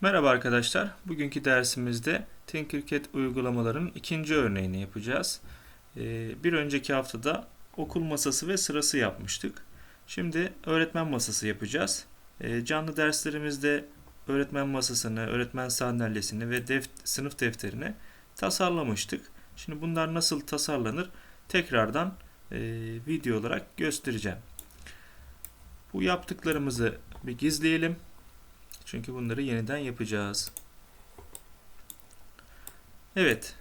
Merhaba arkadaşlar. Bugünkü dersimizde Tinkercad uygulamaların ikinci örneğini yapacağız. Ee, Bir önceki haftada okul masası ve sırası yapmıştık. Şimdi öğretmen masası yapacağız. Ee, Canlı derslerimizde öğretmen masasını, öğretmen sandalyesini ve def- sınıf defterini tasarlamıştık. Şimdi bunlar nasıl tasarlanır tekrardan e, video olarak göstereceğim. Bu yaptıklarımızı bir gizleyelim. Çünkü bunları yeniden yapacağız. Evet.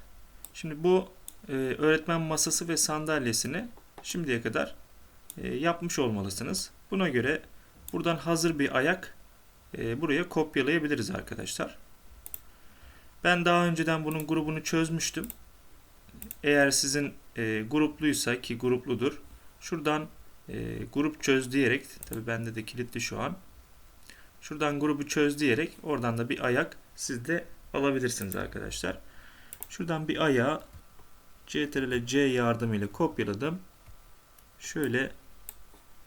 Şimdi bu e, öğretmen masası ve sandalyesini şimdiye kadar e, yapmış olmalısınız. Buna göre buradan hazır bir ayak e, buraya kopyalayabiliriz arkadaşlar. Ben daha önceden bunun grubunu çözmüştüm. Eğer sizin e, grupluysa ki grupludur. Şuradan e, grup çöz diyerek tabi bende de kilitli şu an. Şuradan grubu çöz diyerek oradan da bir ayak siz de alabilirsiniz arkadaşlar. Şuradan bir ayağı CTRL C yardımıyla kopyaladım. Şöyle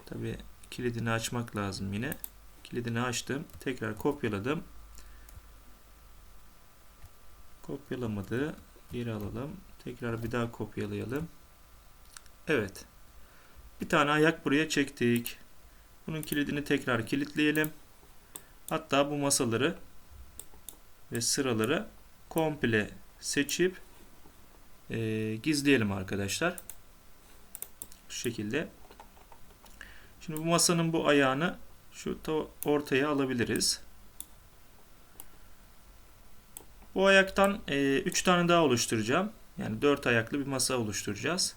tabi kilidini açmak lazım yine. Kilidini açtım. Tekrar kopyaladım. Kopyalamadı. Geri alalım. Tekrar bir daha kopyalayalım. Evet. Bir tane ayak buraya çektik. Bunun kilidini tekrar kilitleyelim. Hatta bu masaları ve sıraları komple seçip e, gizleyelim arkadaşlar. Şu şekilde. Şimdi bu masanın bu ayağını şu ta ortaya alabiliriz. Bu ayaktan 3 tane daha oluşturacağım. Yani 4 ayaklı bir masa oluşturacağız.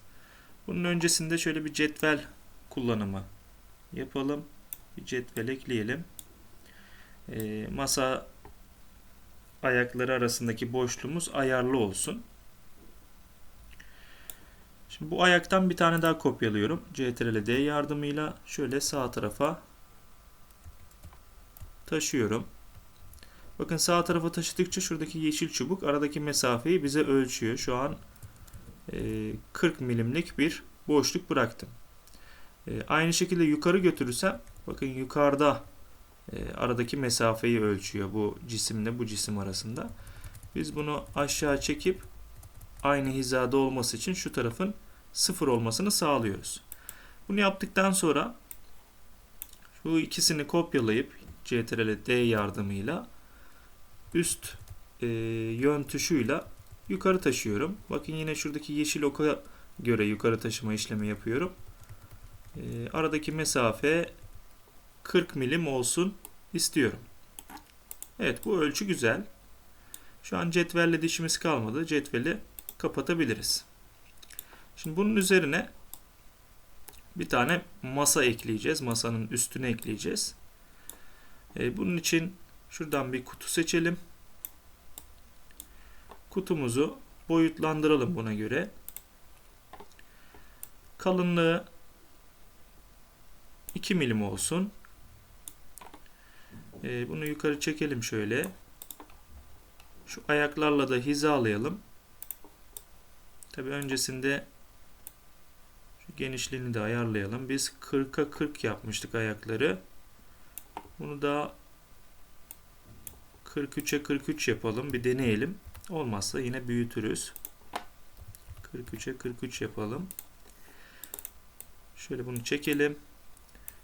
Bunun öncesinde şöyle bir cetvel kullanımı yapalım. Bir cetvel ekleyelim e, masa ayakları arasındaki boşluğumuz ayarlı olsun. Şimdi bu ayaktan bir tane daha kopyalıyorum. CTRL D yardımıyla şöyle sağ tarafa taşıyorum. Bakın sağ tarafa taşıdıkça şuradaki yeşil çubuk aradaki mesafeyi bize ölçüyor. Şu an e, 40 milimlik bir boşluk bıraktım. E, aynı şekilde yukarı götürürsem bakın yukarıda e, aradaki mesafeyi ölçüyor bu cisimle bu cisim arasında. Biz bunu aşağı çekip aynı hizada olması için şu tarafın sıfır olmasını sağlıyoruz. Bunu yaptıktan sonra şu ikisini kopyalayıp CTRL D yardımıyla üst e, yön tuşuyla yukarı taşıyorum. Bakın yine şuradaki yeşil oka göre yukarı taşıma işlemi yapıyorum. E, aradaki mesafe 40 milim olsun istiyorum. Evet bu ölçü güzel. Şu an cetvelle dişimiz kalmadı. Cetveli kapatabiliriz. Şimdi bunun üzerine bir tane masa ekleyeceğiz. Masanın üstüne ekleyeceğiz. Ee, bunun için şuradan bir kutu seçelim. Kutumuzu boyutlandıralım buna göre. Kalınlığı 2 milim olsun. Ee, bunu yukarı çekelim şöyle. Şu ayaklarla da hizalayalım. Tabi öncesinde şu genişliğini de ayarlayalım. Biz 40'a 40 yapmıştık ayakları. Bunu da 43'e 43 yapalım. Bir deneyelim. Olmazsa yine büyütürüz. 43'e 43 yapalım. Şöyle bunu çekelim.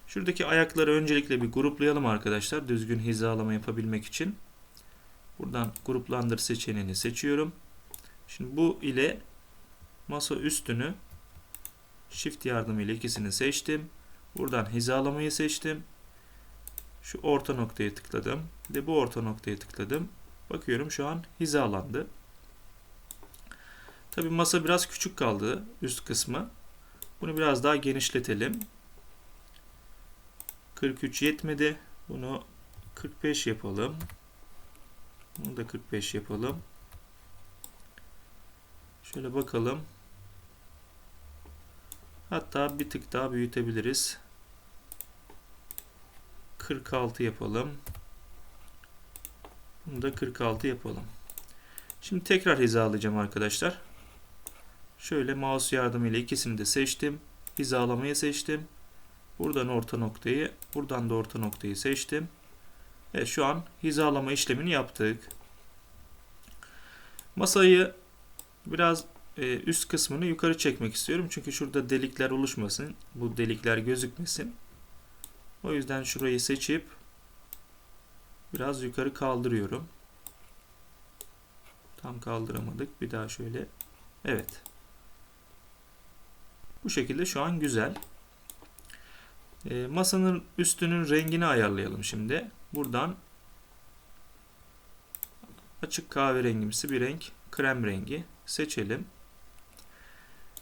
Şuradaki ayakları öncelikle bir gruplayalım arkadaşlar. Düzgün hizalama yapabilmek için. Buradan gruplandır seçeneğini seçiyorum. Şimdi bu ile masa üstünü Shift yardımıyla ikisini seçtim. Buradan hizalamayı seçtim. Şu orta noktaya tıkladım. Bir de bu orta noktaya tıkladım. Bakıyorum şu an hizalandı. Tabi masa biraz küçük kaldı üst kısmı. Bunu biraz daha genişletelim. 43 yetmedi. Bunu 45 yapalım. Bunu da 45 yapalım. Şöyle bakalım. Hatta bir tık daha büyütebiliriz. 46 yapalım. Bunu da 46 yapalım. Şimdi tekrar hizalayacağım arkadaşlar. Şöyle mouse yardımıyla ikisini de seçtim. Hizalamayı seçtim. Buradan orta noktayı, buradan da orta noktayı seçtim. Evet şu an hizalama işlemini yaptık. Masayı biraz e, üst kısmını yukarı çekmek istiyorum. Çünkü şurada delikler oluşmasın. Bu delikler gözükmesin. O yüzden şurayı seçip biraz yukarı kaldırıyorum. Tam kaldıramadık. Bir daha şöyle. Evet. Bu şekilde şu an güzel. E, masanın üstünün rengini ayarlayalım şimdi. Buradan açık kahverengimsi bir renk, krem rengi seçelim.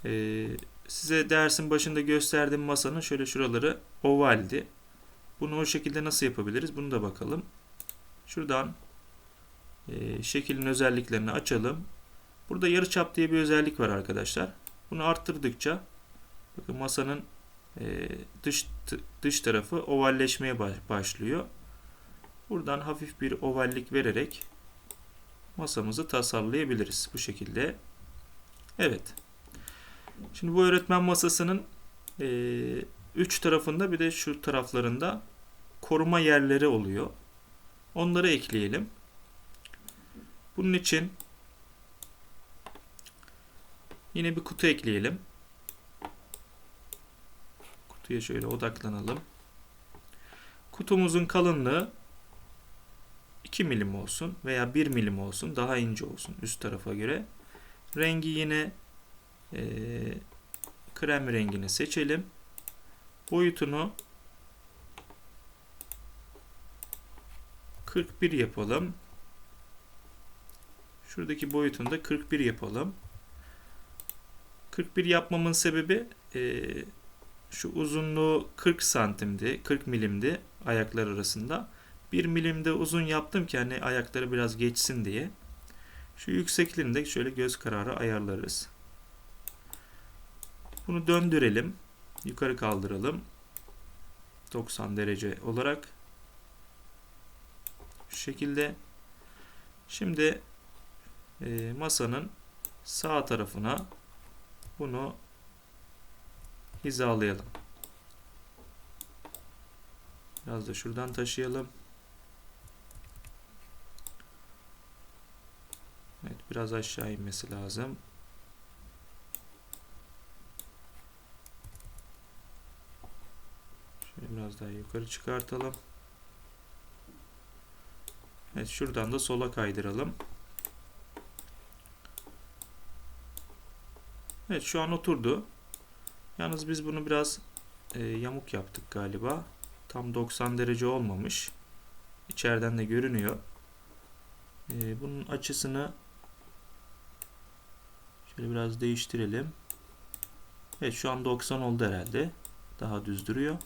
Ee, size dersin başında gösterdiğim masanın şöyle şuraları ovaldi. Bunu o şekilde nasıl yapabiliriz? Bunu da bakalım. Şuradan e, şeklin özelliklerini açalım. Burada yarıçap diye bir özellik var arkadaşlar. Bunu arttırdıkça bakın masanın dış dış tarafı ovalleşmeye başlıyor. Buradan hafif bir ovallik vererek masamızı tasarlayabiliriz bu şekilde. Evet. Şimdi bu öğretmen masasının e, üç tarafında bir de şu taraflarında koruma yerleri oluyor. Onları ekleyelim. Bunun için yine bir kutu ekleyelim. Kutuya şöyle odaklanalım. Kutumuzun kalınlığı 2 milim olsun veya 1 milim olsun. Daha ince olsun üst tarafa göre. Rengi yine e, krem rengini seçelim. Boyutunu 41 yapalım. Şuradaki boyutunu da 41 yapalım. 41 yapmamın sebebi e, şu uzunluğu 40 santimdi, 40 milimdi ayaklar arasında. 1 milimde uzun yaptım ki hani ayakları biraz geçsin diye. Şu yüksekliğini de şöyle göz kararı ayarlarız. Bunu döndürelim. Yukarı kaldıralım. 90 derece olarak. Şu şekilde. Şimdi e, masanın sağ tarafına bunu hizalayalım. Biraz da şuradan taşıyalım. Evet biraz aşağı inmesi lazım. Şöyle biraz daha yukarı çıkartalım. Evet şuradan da sola kaydıralım. Evet şu an oturdu. Yalnız biz bunu biraz e, yamuk yaptık galiba. Tam 90 derece olmamış. İçeriden de görünüyor. E, bunun açısını Şöyle biraz değiştirelim. Evet şu an 90 oldu herhalde. Daha düz duruyor.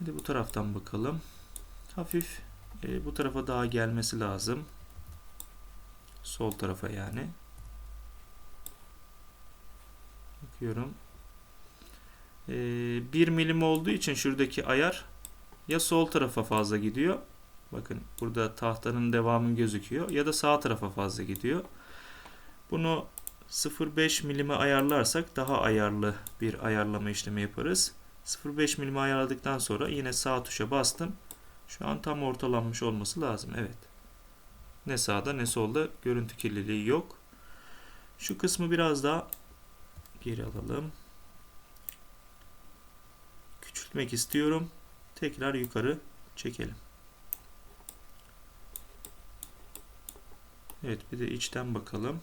Bir de bu taraftan bakalım. Hafif e, bu tarafa daha gelmesi lazım. Sol tarafa yani. Bakıyorum. E, 1 milim olduğu için şuradaki ayar ya sol tarafa fazla gidiyor. Bakın burada tahtanın devamı gözüküyor. Ya da sağ tarafa fazla gidiyor. Bunu 0.5 milime ayarlarsak daha ayarlı bir ayarlama işlemi yaparız. 0.5 milime ayarladıktan sonra yine sağ tuşa bastım. Şu an tam ortalanmış olması lazım. Evet. Ne sağda ne solda görüntü kirliliği yok. Şu kısmı biraz daha geri alalım. Küçültmek istiyorum. Tekrar yukarı çekelim. Evet bir de içten bakalım.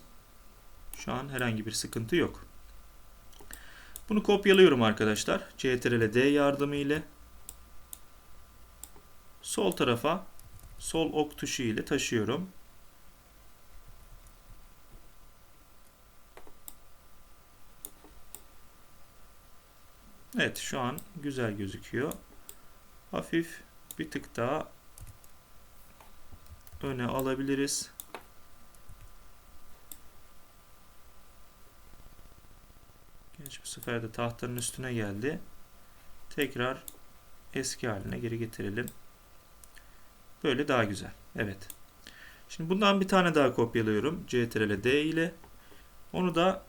Şu an herhangi bir sıkıntı yok. Bunu kopyalıyorum arkadaşlar. CTRL D yardımı ile sol tarafa sol ok tuşu ile taşıyorum. Evet şu an güzel gözüküyor. Hafif bir tık daha öne alabiliriz. Geç bu sefer de tahtanın üstüne geldi. Tekrar eski haline geri getirelim. Böyle daha güzel. Evet. Şimdi bundan bir tane daha kopyalıyorum. CTRL D ile. Onu da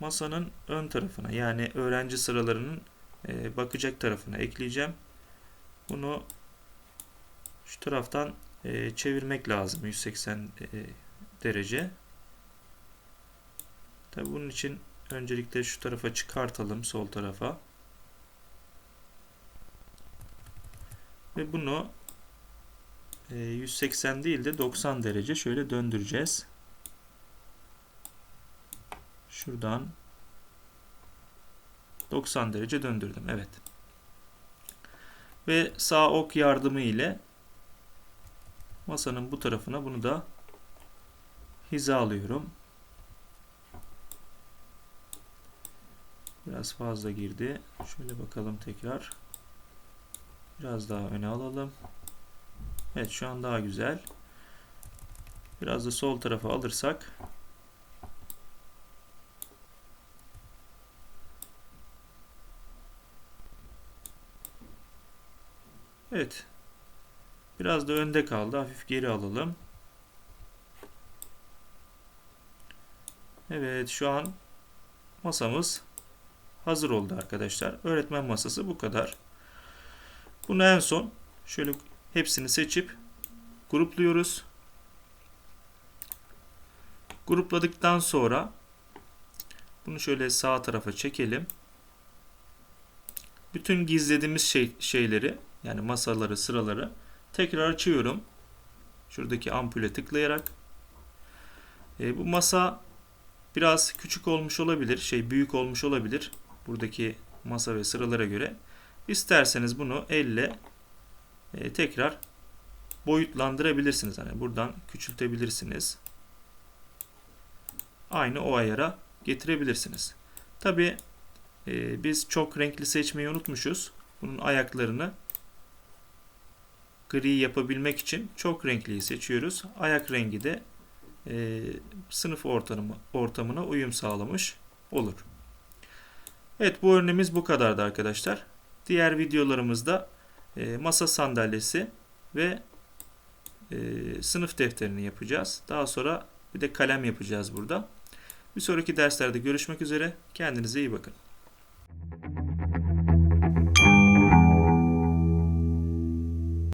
masanın ön tarafına yani öğrenci sıralarının e, bakacak tarafına ekleyeceğim. Bunu Şu taraftan e, çevirmek lazım 180 e, derece. Tabi bunun için öncelikle şu tarafa çıkartalım sol tarafa. Ve bunu e, 180 değil de 90 derece şöyle döndüreceğiz. Şuradan 90 derece döndürdüm. Evet. Ve sağ ok yardımı ile masanın bu tarafına bunu da hizalıyorum. Biraz fazla girdi. Şöyle bakalım tekrar. Biraz daha öne alalım. Evet şu an daha güzel. Biraz da sol tarafa alırsak Evet. Biraz da önde kaldı. Hafif geri alalım. Evet şu an masamız hazır oldu arkadaşlar. Öğretmen masası bu kadar. Bunu en son şöyle hepsini seçip grupluyoruz. Grupladıktan sonra bunu şöyle sağ tarafa çekelim. Bütün gizlediğimiz şey, şeyleri yani masaları, sıraları tekrar açıyorum. Şuradaki ampule tıklayarak. E, bu masa biraz küçük olmuş olabilir, şey büyük olmuş olabilir. Buradaki masa ve sıralara göre. İsterseniz bunu elle e, tekrar boyutlandırabilirsiniz. Hani buradan küçültebilirsiniz. Aynı o ayara getirebilirsiniz. Tabi e, biz çok renkli seçmeyi unutmuşuz. Bunun ayaklarını gri yapabilmek için çok renkliyi seçiyoruz. Ayak rengi de e, sınıf ortamı, ortamına uyum sağlamış olur. Evet bu örneğimiz bu kadardı arkadaşlar. Diğer videolarımızda e, masa sandalyesi ve e, sınıf defterini yapacağız. Daha sonra bir de kalem yapacağız burada. Bir sonraki derslerde görüşmek üzere. Kendinize iyi bakın.